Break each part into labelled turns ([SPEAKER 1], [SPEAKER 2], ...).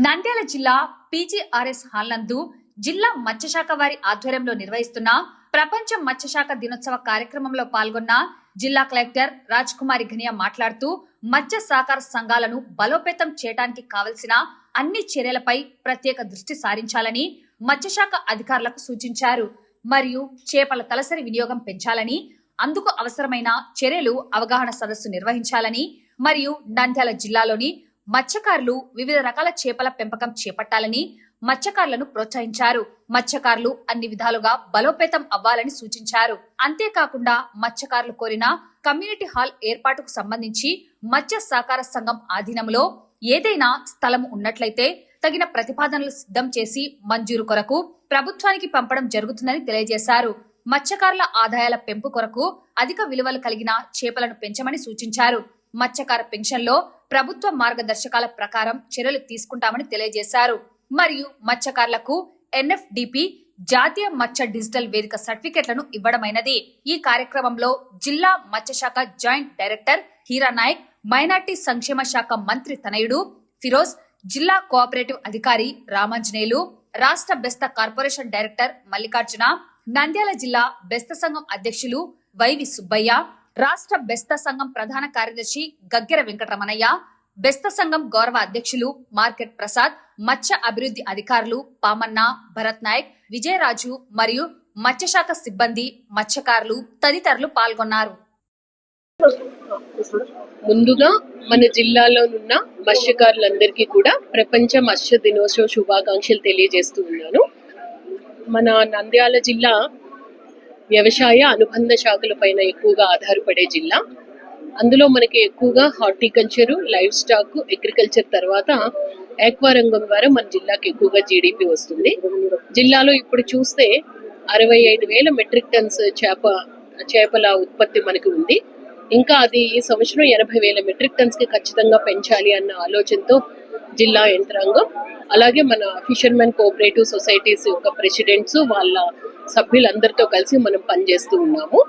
[SPEAKER 1] నంద్యాల జిల్లా PGRS hall నందు జిల్లా మత్స్యశాఖ వారి ఆధ్వర్యంలో నిర్వహిస్తున్న ప్రపంచ మత్స్యశాఖ దినోత్సవ కార్యక్రమంలో పాల్గొన్న జిల్లా కలెక్టర్ రాజ్ కుమారి ఘనియా మాట్లాడుతూ మత్స్య సహకార సంఘాలను బలోపేతం చేయడానికి కావలసిన అన్ని చర్యలపై ప్రత్యేక దృష్టి సారించాలని మత్స్యశాఖ అధికారులకు సూచించారు. మరియు చేపల తలసరి వినియోగం పెంచాలని అందుకు అవసరమైన చర్యలు అవగాహన సదస్సు నిర్వహించాలని మరియు నంద్యాల జిల్లాలోని మత్స్యకారులు వివిధ రకాల చేపల పెంపకం చేపట్టాలని మత్స్యకారులను ప్రోత్సహించారు. మత్స్యకారులు అన్ని విధాలుగా బలోపేతం అవ్వాలని సూచించారు. అంతేకాకుండా మత్స్యకారులు కోరిన కమ్యూనిటీ హాల్ ఏర్పాటుకు సంబంధించి మత్స్య సహకార సంఘం ఆధీనంలో ఏదైనా స్థలం ఉన్నట్లయితే తగిన ప్రతిపాదనలు సిద్ధం చేసి మంజూరు కొరకు ప్రభుత్వానికి పంపడం జరుగుతుందని తెలియజేశారు. మత్స్యకారుల ఆదాయాల పెంపు కొరకు అధిక విలువలు కలిగిన చేపలను పెంచమని సూచించారు. మత్స్యకార పెన్షన్లో ప్రభుత్వ మార్గదర్శకాల ప్రకారం చర్యలు తీసుకుంటామని తెలియజేశారు. మరియు మత్స్యకారులకు ఎన్ఎఫ్డిపి జాతీయ మత్స్య డిజిటల్ వేదిక సర్టిఫికెట్లను ఇవ్వడమైనది. ఈ కార్యక్రమంలో జిల్లా మత్స్యశాఖ joint director Hira Nayak minority సంక్షేమ శాఖ మంత్రి తనయుడు ఫిరోజ్ జిల్లా కోఆపరేటివ్ అధికారి రామాంజనేయులు రాష్ట్ర బెస్త కార్పొరేషన్ డైరెక్టర్ మల్లికార్జున నంద్యాల జిల్లా బెస్త సంఘం అధ్యక్షులు వైవి సుబ్బయ్య రాష్ట్ర బెస్త సంఘం ప్రధాన కార్యదర్శి గగ్గెర వెంకటరమణయ్య బెస్త సంఘం గౌరవ అధ్యక్షులు మార్కెట్ ప్రసాద్ మత్స్య అభివృద్ధి అధికారులు పామన్న భరత్ నాయక్ విజయరాజు మరియు మత్స్యశాఖ సిబ్బంది మత్స్యకారులు తదితరులు పాల్గొన్నారు.
[SPEAKER 2] ముందుగా మన జిల్లాలోనున్న మత్స్యకారులందరికీ కూడా ప్రపంచ మత్స్య దినోత్సవ శుభాకాంక్షలు తెలియజేస్తూ ఉన్నాను. మన నంద్యాల జిల్లా వ్యవసాయ అనుబంధ శాఖల పైన ఎక్కువగా ఆధారపడే జిల్లా. అందులో మనకి ఎక్కువగా హార్టికల్చరు లైఫ్ స్టాక్ అగ్రికల్చర్ తర్వాత ఆక్వా రంగం ద్వారా మన జిల్లాకి ఎక్కువగా జీడిపి వస్తుంది. జిల్లాలో ఇప్పుడు చూస్తే అరవై ఐదు వేల మెట్రిక్ టన్స్ చేప చేపల ఉత్పత్తి మనకి ఉంది. ఇంకా అది ఈ సంవత్సరం ఎనభై వేల మెట్రిక్ టన్స్కి ఖచ్చితంగా పెంచాలి అన్న ఆలోచనతో జిల్లా యంత్రాంగం అలాగే మన ఫిషర్మెన్ కోఆపరేటివ్ సొసైటీస్ యొక్క ప్రెసిడెంట్స్ వాళ్ళ సభ్యులందరితో కలిసి మనం పనిచేస్తూ ఉన్నాము.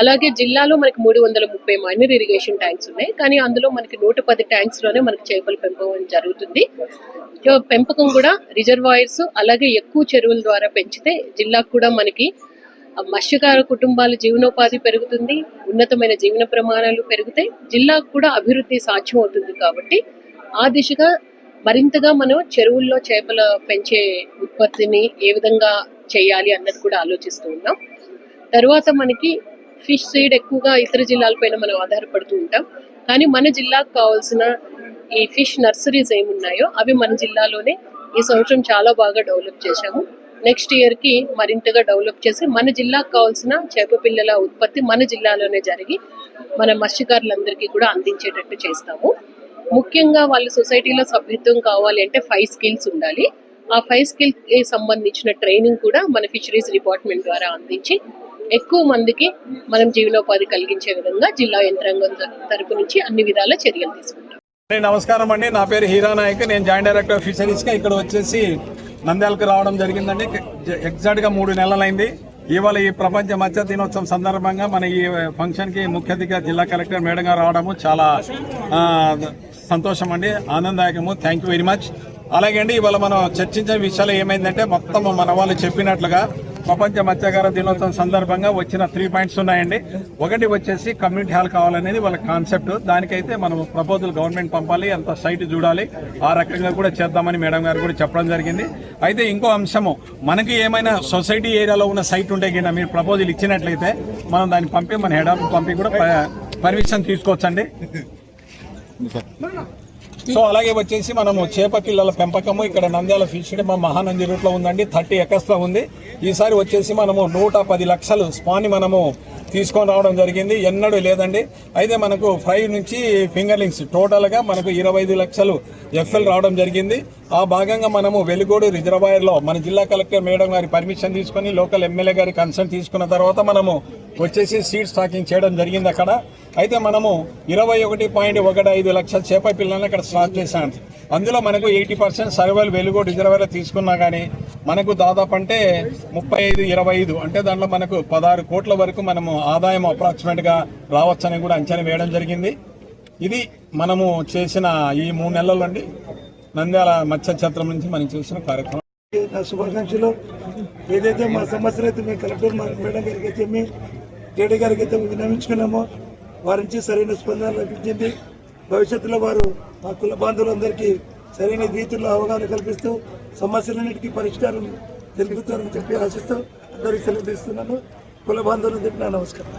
[SPEAKER 2] అలాగే జిల్లాలో మనకి మూడు వందల ముప్పై మైనర్ ఇరిగేషన్ ట్యాంక్స్ ఉన్నాయి. కానీ అందులో మనకి నూట పది ట్యాంక్స్లోనే మనకి చేపల పెంపకం జరుగుతుంది. సో పెంపకం కూడా రిజర్వాయర్స్ అలాగే ఎక్కువ చెరువుల ద్వారా పెంచితే జిల్లాకు కూడా మనకి మత్స్యకార కుటుంబాల జీవనోపాధి పెరుగుతుంది. ఉన్నతమైన జీవన ప్రమాణాలు పెరుగుతాయి. జిల్లాకు కూడా అభివృద్ధి సాధ్యం అవుతుంది కాబట్టి ఆ దిశగా మరింతగా మనం చెరువుల్లో చేపల పెంచే ఉత్పత్తిని ఏ విధంగా చేయాలి అన్నది కూడా ఆలోచిస్తూ ఉన్నాం. తర్వాత మనకి ఫిష్ సీడ్ ఎక్కువగా ఇతర జిల్లాలపైన మనం ఆధారపడుతూ ఉంటాం. కానీ మన జిల్లాకు కావాల్సిన ఈ ఫిష్ నర్సరీస్ ఏమున్నాయో అవి మన జిల్లాలోనే ఈ సంవత్సరం చాలా బాగా డెవలప్ చేశాము. నెక్స్ట్ ఇయర్కి మరింతగా డెవలప్ చేసి మన జిల్లాకు కావాల్సిన చేప పిల్లల ఉత్పత్తి మన జిల్లాలోనే జరిగి మన మత్స్యకారులందరికీ కూడా అందించేటట్టు చేస్తాము. ముఖ్యంగా వాళ్ళ సొసైటీలో సభ్యత్వం కావాలి అంటే ఫైవ్ స్కిల్స్ ఉండాలి. ఆ ఫైవ్ స్కిల్కి సంబంధించిన ట్రైనింగ్ కూడా మన ఫిషరీస్ డిపార్ట్మెంట్ ద్వారా అందించి ఎక్కువ మందికి మనం జీవనోపాధి కలిగించే విధంగా జిల్లా యంత్రాంగం తరపు నుంచి అన్ని విధాల చర్యలు తీసుకుంటాం.
[SPEAKER 3] నమస్కారం అండి. నా పేరు హీరా నాయక్. నేను జాయింట్ డైరెక్టర్ ఆఫ్ ఫిషరీస్గా ఇక్కడ వచ్చేసి నంద్యాలకు రావడం జరిగిందండి. ఎగ్జాక్ట్గా మూడు నెలలైంది. ఇవాళ ఈ ప్రపంచ మత్స్య దినోత్సవం సందర్భంగా మన ఈ ఫంక్షన్కి ముఖ్య అతిథిగా జిల్లా కలెక్టర్ మేడంగా రావడము చాలా సంతోషం అండి. ఆనందదాయకము. Thank you very much. అలాగే అండి ఇవాళ మనం చర్చించే విషయాలు ఏమైందంటే మొత్తం మన వాళ్ళు చెప్పినట్లుగా ప్రపంచ మత్స్యకార దినోత్సవం సందర్భంగా వచ్చిన త్రీ పాయింట్స్ ఉన్నాయండి. ఒకటి వచ్చేసి కమ్యూనిటీ హాల్ కావాలనేది వాళ్ళ కాన్సెప్ట్ దానికైతే మనం ప్రపోజల్ గవర్నమెంట్ పంపాలి అంత సైట్ చూడాలి. ఆ రకంగా కూడా చేద్దామని మేడం గారు కూడా చెప్పడం జరిగింది. అయితే ఇంకో అంశము మనకి ఏమైనా సొసైటీ ఏరియాలో ఉన్న సైట్ ఉంటే కింద మీరు ప్రపోజల్ ఇచ్చినట్లయితే మనం దాన్ని పంపి మన హెడ్ ఆఫీస్ పంపి కూడా పర్మిషన్ తీసుకోవచ్చండి. సో అలాగే వచ్చేసి మనము చేప పిల్లల పెంపకము ఇక్కడ నంద్యాల ఫిష్ మా మహానంది రూట్లో ఉందండి థర్టీ ఎకర్స్లో ఉంది. ఈసారి వచ్చేసి మనము నూట పది లక్షలు స్పాని మనము తీసుకొని రావడం జరిగింది. ఎన్నడూ లేదండి. అయితే మనకు ఫైవ్ నుంచి ఫింగర్లింగ్స్ టోటల్గా మనకు ఇరవై ఐదు లక్షలు ఎఫ్ఎల్ రావడం జరిగింది. ఆ భాగంగా మనము వెలుగోడు రిజర్వాయర్లో మన జిల్లా కలెక్టర్ మేడం గారి పర్మిషన్ తీసుకొని లోకల్ ఎమ్మెల్యే గారి కన్సర్న్ తీసుకున్న తర్వాత మనము వచ్చేసి సీడ్ స్టాకింగ్ చేయడం జరిగింది అక్కడ. అయితే మనము ఇరవై ఒకటి పాయింట్ ఒకటి ఐదు లక్షల చేప పిల్లల్ని అక్కడ స్టార్ట్ చేశాం. అందులో మనకు ఎయిటీ పర్సెంట్ సర్వేలు వెలుగు రిజర్వేర్ తీసుకున్నా కానీ మనకు దాదాపు అంటే ముప్పై ఐదు ఇరవై ఐదు అంటే దాంట్లో మనకు పదహారు కోట్ల వరకు మనము ఆదాయం అప్రాక్సిమేట్గా రావచ్చని కూడా అంచనా వేయడం జరిగింది. ఇది మనము చేసిన ఈ మూడు నెలల్లో అండి నంద్యాల మత్స్య ఛత్రం నుంచి మనం చూసిన కార్యక్రమం.
[SPEAKER 4] నా శుభాకాంక్షలు. ఏదైతే మా సమస్యలు అయితే మేము కలెక్టర్ మా మేడం గారికి అయితే మీ జేడీ గారికి అయితే విన్నవించుకున్నామో. వారి నుంచి సరైన స్పందన లభించింది. భవిష్యత్తులో వారు మా కుల బాంధవులందరికీ సరైన రీతిలో అవగాహన కల్పిస్తూ సమస్యలన్నిటికీ పరిష్కారం తెలుపుతారని చెప్పి ఆశిస్తూ అందరికీ సెలవు తీస్తున్నాను. కుల బాంధవులందరికీ నా నమస్కారం.